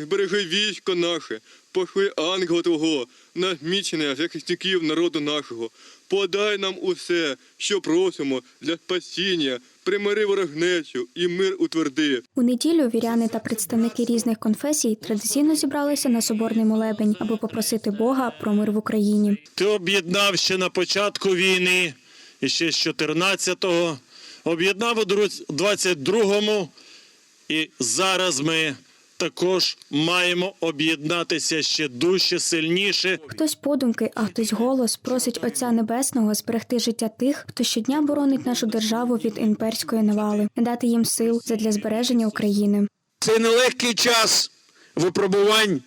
збережи військо наше, пошли ангела Твого, на захисників народу нашого. Подай нам усе, що просимо для спасіння, примири ворогнечу і мир утверди. У неділю віряни та представники різних конфесій традиційно зібралися на соборний молебень, аби попросити Бога про мир в Україні. Ти об'єднав ще на початку війни, і ще з 14-го, об'єднав у дру- 22-му, і зараз ми також маємо об'єднатися ще дужче, сильніше. Хтось подумки, а хтось голос просить Отця Небесного зберегти життя тих, хто щодня боронить нашу державу від імперської навали, дати їм сил задля збереження України. Це нелегкий час випробувань,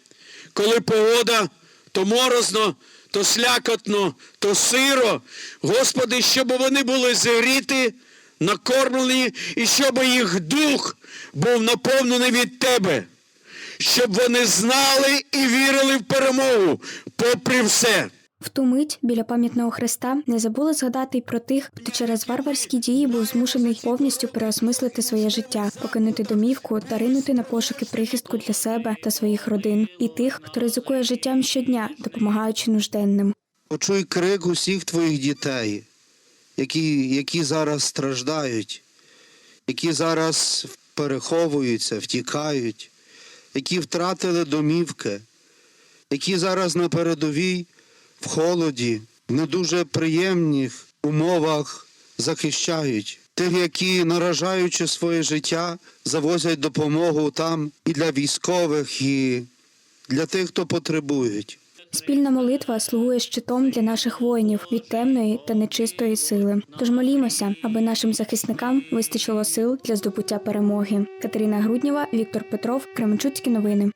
коли погода то морозно, то слякотно, то сиро. Господи, щоб вони були зігріті, накормлені, і щоб їх дух був наповнений від Тебе, щоб вони знали і вірили в перемогу, попри все. В ту мить біля пам'ятного хреста не забули згадати й про тих, хто через варварські дії був змушений повністю переосмислити своє життя, покинути домівку та ринути на пошуки прихистку для себе та своїх родин, і тих, хто ризикує життям щодня, допомагаючи нужденним. Почуй крик усіх твоїх дітей, які, які зараз страждають, які зараз переховуються, втікають, які втратили домівки, які зараз на передовій в холоді, в не дуже приємних умовах захищають. Тих, які, наражаючи своє життя, завозять допомогу там і для військових, і для тих, хто потребують. Спільна молитва слугує щитом для наших воїнів від темної та нечистої сили. Тож молімося, аби нашим захисникам вистачило сил для здобуття перемоги. Катерина Груднєва, Віктор Петров, Кременчуцькі новини.